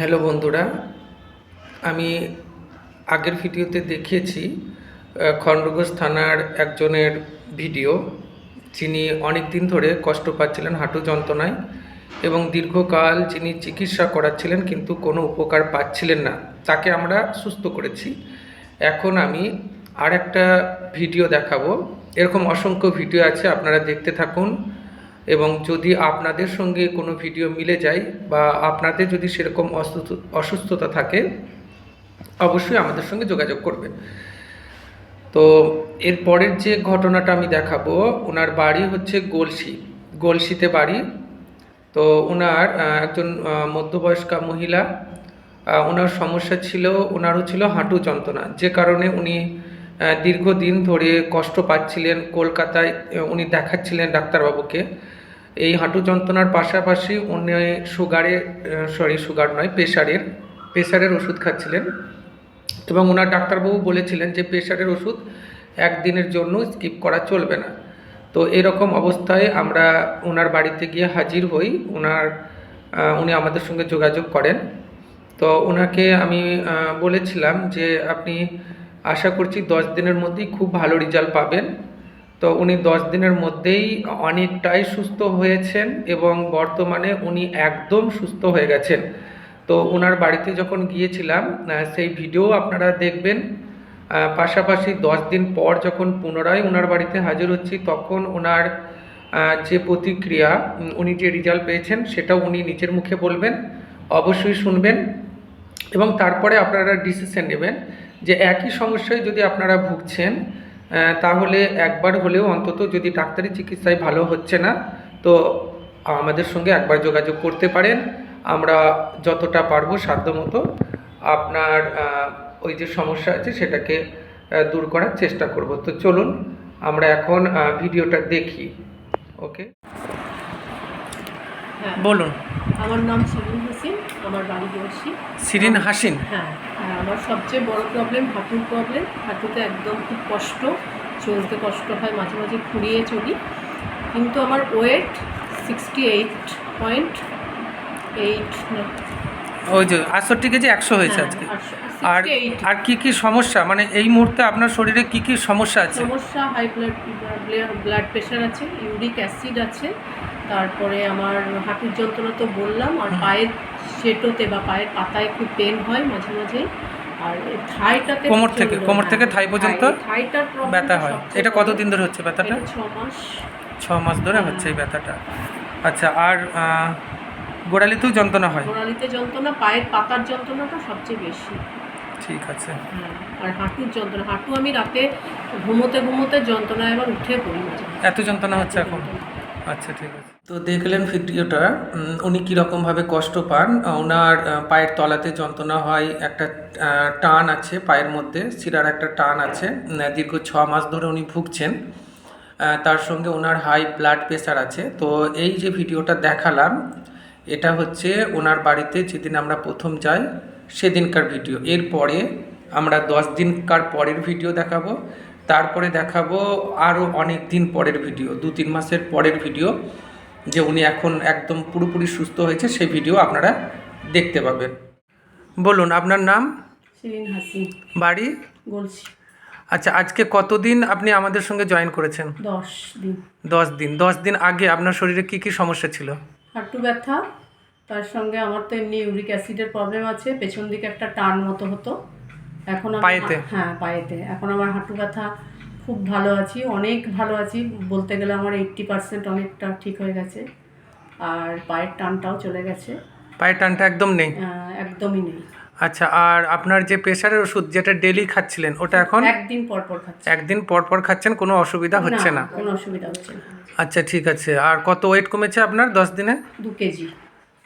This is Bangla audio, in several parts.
হ্যালো বন্ধুরা, আমি আগের ভিডিওতে দেখিয়েছি খণ্ডঘোষ থানার একজনের ভিডিও, যিনি অনেক দিন ধরে কষ্ট পাচ্ছিলেন হাঁটু যন্ত্রণায় এবং দীর্ঘকাল যিনি চিকিৎসা করাচ্ছিলেন কিন্তু কোনো উপকার পাচ্ছিলেন না। তাকে আমরা সুস্থ করেছি। এখন আমি আর একটা ভিডিও দেখাবো। এরকম অসংখ্য ভিডিও আছে, আপনারা দেখতে থাকুন। এবং যদি আপনাদের সঙ্গে কোনো ভিডিও মিলে যায় বা আপনাদের যদি সেরকম অসুস্থ- অসুস্থতা থাকে, অবশ্যই আমাদের সঙ্গে যোগাযোগ করবেন। তো এর পরের যে ঘটনাটা আমি দেখাবো, ওনার বাড়ি হচ্ছে গলসি, গলসিতে বাড়ি। তো ওনার একজন মধ্যবয়স্কা মহিলা ওনার সমস্যা ছিল, ওনারও ছিল হাঁটু যন্ত্রণা, যে কারণে উনি দীর্ঘদিন ধরে কষ্ট পাচ্ছিলেন কলকাতায় উনি দেখাচ্ছিলেন ডাক্তারবাবুকে। এই হাঁটু যন্ত্রণার পাশাপাশি উনি সুগারের সরি সুগার নয় প্রেশারের প্রেশারের ওষুধ খাচ্ছিলেন। এবং ওনার ডাক্তারবাবু বলেছিলেন যে প্রেশারের ওষুধ একদিনের জন্য স্কিপ করা চলবে না। তো এরকম অবস্থায় আমরা ওনার বাড়িতে গিয়ে হাজির হই। ওনার উনি আমাদের সঙ্গে যোগাযোগ করেন। তো ওনাকে আমি বলেছিলাম যে আপনি আশা করছি দশ দিনের মধ্যেই খুব ভালো রেজাল্ট পাবেন। তো উনি দশ দিনের মধ্যেই অনেকটাই সুস্থ হয়েছেন এবং বর্তমানে উনি একদম সুস্থ হয়ে গেছেন। তো ওনার বাড়িতে যখন গিয়েছিলাম সেই ভিডিও আপনারা দেখবেন। পাশাপাশি দশ দিন পর যখন পুনরায় ওনার বাড়িতে হাজির হচ্ছি, তখন ওনার যে প্রতিক্রিয়া উনি যে রেজাল্ট পেয়েছেন, সেটাও উনি নিজের মুখে বলবেন, অবশ্যই শুনবেন এবং তারপরে আপনারা ডিসিশন নেবেন যে একই সমস্যায় যদি আপনারা ভুগছেন তাহলে একবার হলেও অন্তত যদি ডাক্তারি চিকিৎসায় ভালো হচ্ছে না, তো আমাদের সঙ্গে একবার যোগাযোগ করতে পারেন। আমরা যতটা পারব সাধ্যমতো আপনার ওই যে সমস্যা আছে সেটাকে দূর করার চেষ্টা করব। তো চলুন, আমরা এখন ভিডিওটা দেখি। ওকে? বলুন। আমার নাম শিরিন হোসেন আমার বাড়ি বসি সিরিন হাসিন? হ্যাঁ আর আমার সবচেয়ে বড় প্রবলেম হাঁটুর প্রবলেম হাঁটুতে একদম খুব কষ্ট চলতে কষ্ট হয় মাঝে মাঝে খুঁড়িয়ে চলি। কিন্তু আমার weight sixty eight point eight ওই যে আটষট্টি কেজি একশো হয়েছে আজকে। আর আর কি কি সমস্যা? মানে এই মুহূর্তে আপনার শরীরে কি কি সমস্যা আছে? সমস্যা হাই ব্লাড ব্লাড প্রেশার আছে ইউরিক অ্যাসিড আছে তারপরে আমার হাঁটুর যন্ত্রণা তো বললাম আর পায়ের সেটোতে বা পায়ের পাতায় খুব পেন হয় মাঝে মাঝে। আর থাইটাতে কোমর থেকে কোমর থেকে হ্যাঁ, থাই পর্যন্ত থাইটার problem ব্যথা হয়। এটা কতদিন ধরে হচ্ছে ব্যথাটা? ছ মাস ছ মাস ধরে হচ্ছে এই ব্যথাটা। আচ্ছা আর গোড়ালিতেও যন্ত্রণা হয়? গোড়ালিতে যন্ত্রণা পায়ের পাতার যন্ত্রণাটা সবচেয়ে বেশি। ঠিক আছে। হ্যাঁ, আর হাঁটুর যন্ত্রণা হাঁটু আমি রাতে ঘুমোতে ঘুমোতে যন্ত্রণায় আবার উঠে পড়ি। এত যন্ত্রণা হচ্ছে এখন? আচ্ছা ঠিক আছে। তো দেখলেন ভিডিওটা উনি কীরকমভাবে কষ্ট পান। ওনার পায়ের তলাতে যন্ত্রণা হয়, একটা টান আছে পায়ের মধ্যে, শিরার একটা টান আছে। দীর্ঘ ছ মাস ধরে উনি ভুগছেন। তার সঙ্গে ওনার হাই ব্লাড প্রেশার আছে। তো এই যে ভিডিওটা দেখালাম, এটা হচ্ছে ওনার বাড়িতে যেদিন আমরা প্রথম যাই, সেদিনকার ভিডিও। এরপরে আমরা দশ দিনকার পরের ভিডিও দেখাবো। তারপরে দেখাবো আরও অনেক দিন পরের ভিডিও দু তিন মাসের পরের ভিডিও যে উনি এখন একদম পুরোপুরি সুস্থ হয়েছে সেই ভিডিও আপনারা দেখতে পাবেন। বলুন আপনার নাম? বাড়ি? বলছি আচ্ছা আজকে কতদিন আপনি আমাদের সঙ্গে জয়েন করেছেন? দশ দিন। দশ দিন। দশ দিন আগে আপনার শরীরে কি কি সমস্যা ছিল? হাঁটু ব্যথা তার সঙ্গে আমার তো এমনি ইউরিক অ্যাসিডের প্রবলেম আছে পেছন দিকে একটা টান মতো হতো। এখন পায়েতে? হ্যাঁ পায়েতে। এখন আমার হাঁটু ব্যথা খুব ভালো আছি অনেক ভালো আছি। বলতে গেলে আমার এইট্টি পার্সেন্ট অনেকটা ঠিক হয়ে গেছে। আর পায়ের টানটাও চলে গেছে। পায়ের টানটা একদম নেই? একদমই নেই। আচ্ছা আর আপনার যে প্রেশারের ওষুধ যেটা ডেলি খাচ্ছিলেন ওটা এখন? একদিন পর পর খাচ্ছি। একদিন পর পর খাচ্ছেন কোনো অসুবিধা হচ্ছে না কোনো অসুবিধা হচ্ছে না। আচ্ছা ঠিক আছে। আর কত ওয়েট কমেছে আপনার দশ দিনে? দু কেজি।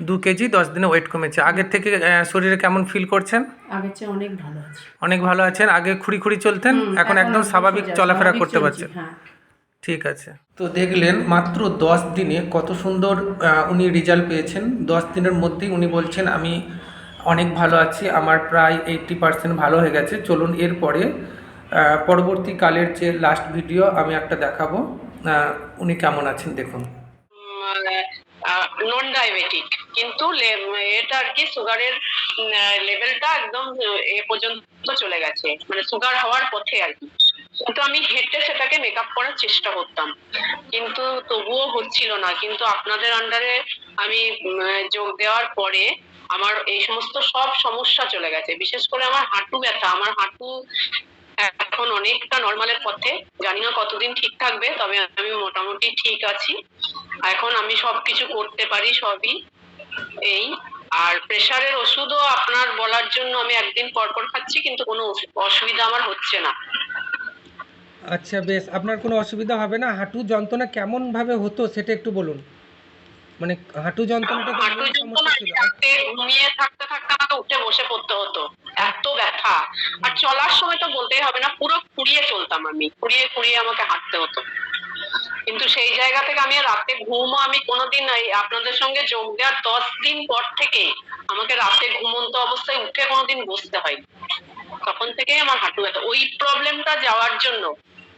দু কেজি দশ দিনে ওয়েট কমেছে। আগের থেকে শরীরে কেমন ফিল করছেন? আগের চেয়ে অনেক ভালো আছে। অনেক ভালো আছেন? আগে খুঁড়ি খুঁড়ি চলতেন এখন একদম স্বাভাবিক চলাফেরা করতে পারছেন। হ্যাঁ। ঠিক আছে। তো দেখলেন মাত্র দশ দিনে কত সুন্দর উনি রেজাল্ট পেয়েছেন। দশ দিনের মধ্যেই উনি বলছেন আমি অনেক ভালো আছি আমার প্রায় এইট্টি পার্সেন্ট ভালো হয়ে গেছে। চলুন এরপরে পরবর্তীকালের যে লাস্ট ভিডিও আমি একটা দেখাবো। উনি কেমন আছেন দেখুন। নন ডায়াবেটিক কিন্তু এটা আর কি সুগারের লেভেলটা একদম, এ পর্যন্ত চলে গেছে। মানে সুগার হওয়ার পথে আর কি। কিন্তু আমি হেঁটে সেটাকে মেকআপ করার চেষ্টা করতাম। কিন্তু তবুও হচ্ছিল না। কিন্তু আপনাদের আন্ডারে আমি যোগ দেওয়ার পরে আমার এই সমস্ত সব সমস্যা চলে গেছে। বিশেষ করে আমার হাঁটু ব্যথা। আমার হাঁটু এখন অনেকটা নর্মালের পথে। জানি না কতদিন ঠিক থাকবে, তবে আমি মোটামুটি ঠিক আছি। এখন আমি সবকিছু করতে পারি সবই। এই আর প্রেসারের ওষুধও আপনার বলার জন্য আমি একদিন পর পর খাচ্ছি কিন্তু কোনো অসুবিধা আমার হচ্ছে না। আচ্ছা বেশ। আপনার কোনো অসুবিধা হবে না? হাঁটু যন্ত্রণা কেমন ভাবে হতো সেটা একটু বলুন? মানে হাঁটু যন্ত্রণাটা হাঁটু যন্ত্রণা ছিল? রাতে ঘুমিয়ে থাকতে থাকতে আমাকে উঠে বসে পড়তে হতো। এত ব্যথা। আর চলার সময় তো বলতেই হবে না পুরো কুড়িয়ে চলতাম আমি। কুড়িয়ে কুড়িয়ে আমাকে হাঁটতে হতো। কিন্তু সেই জায়গা থেকে আমি রাতে ঘুমও আমি কোনোদিন আপনাদের সঙ্গে যোগ দেওয়ার দশ দিন পর থেকে আমাকে রাতে ঘুমন্ত অবস্থায় উঠে কোনোদিন বসতে হয়নি। তখন থেকেই আমার হাঁটু ব্যথা। ওই প্রবলেমটা যাওয়ার জন্য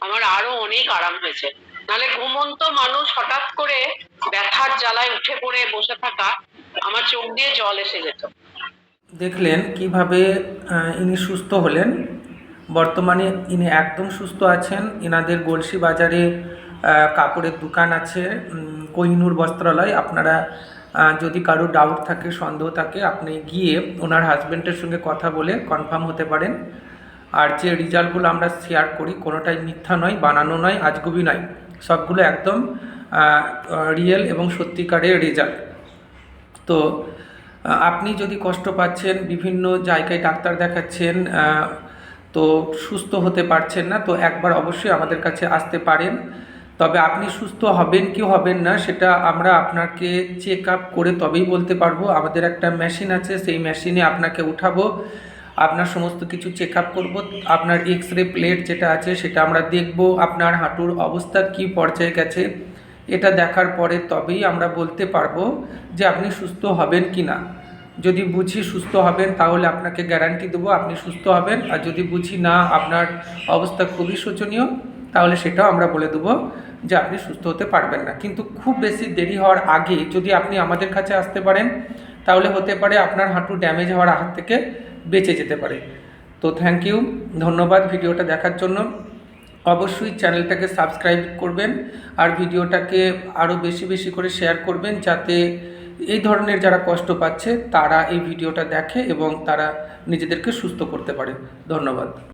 আমার আরও অনেক আরাম হয়েছে। নাহলে ঘুমন্ত মানুষ হঠাৎ করে ব্যথার জ্বালায় উঠে পড়ে বসে থাকা আমার চোখ দিয়ে জল এসে যেত। দেখলেন কীভাবে ইনি সুস্থ হলেন। বর্তমানে ইনি একদম সুস্থ আছেন। ইনাদের গলসি বাজারে কাপড়ের দোকান আছে উম, কোহিনুর বস্ত্রালয়। আপনারা যদি কারও ডাউট থাকে সন্দেহ থাকে আপনি গিয়ে ওনার হাজব্যান্ডের সঙ্গে কথা বলে কনফার্ম হতে পারেন। আর যে রেজাল্টগুলো আমরা শেয়ার করি কোনোটাই মিথ্যা নয় বানানো নয় আজগুবি নয়। সবগুলো একদম রিয়েল এবং সত্যিকারের রেজাল্ট তো আপনি যদি কষ্ট পাচ্ছেন বিভিন্ন জায়গায় ডাক্তার দেখাচ্ছেন তো সুস্থ হতে পারছেন না তো একবার অবশ্যই আমাদের কাছে আসতে পারেন। তবে আপনি সুস্থ হবেন কি হবেন না, সেটা আমরা আপনাকে চেক আপ করে তবেই বলতে পারব। আমাদের একটা মেশিন আছে, সেই মেশিনে আপনাকে উঠাবো। আপনার সমস্ত কিছু চেক আপ করব। আপনার এক্স রে প্লেট যেটা আছে, সেটা আমরা দেখব। আপনার হাঁটুর অবস্থা কী পর্যায়ে গেছে, এটা দেখার পরে তবেই আমরা বলতে পারব যে আপনি সুস্থ হবেন কি না। যদি বুঝি সুস্থ হবেন, তাহলে আপনাকে গ্যারান্টি দেবো আপনি সুস্থ হবেন। আর যদি বুঝি না, আপনার অবস্থা খুবই শোচনীয়। তাহলে সেটাও আমরা বলে দেবো যে আপনি সুস্থ হতে পারবেন না। কিন্তু খুব বেশি দেরি হওয়ার আগে যদি আপনি আমাদের কাছে আসতে পারেন, তাহলে হতে পারে আপনার হাঁটু ড্যামেজ হওয়ার হাত থেকে বেঁচে যেতে পারে। তো থ্যাংক ইউ ধন্যবাদ ভিডিওটা দেখার জন্য। অবশ্যই চ্যানেলটাকে সাবস্ক্রাইব করবেন আর ভিডিওটাকে আরও বেশি বেশি করে শেয়ার করবেন যাতে এই ধরনের যারা কষ্ট পাচ্ছে, তারা এই ভিডিওটা দেখে এবং তারা নিজেদেরকে সুস্থ করতে পারে। ধন্যবাদ।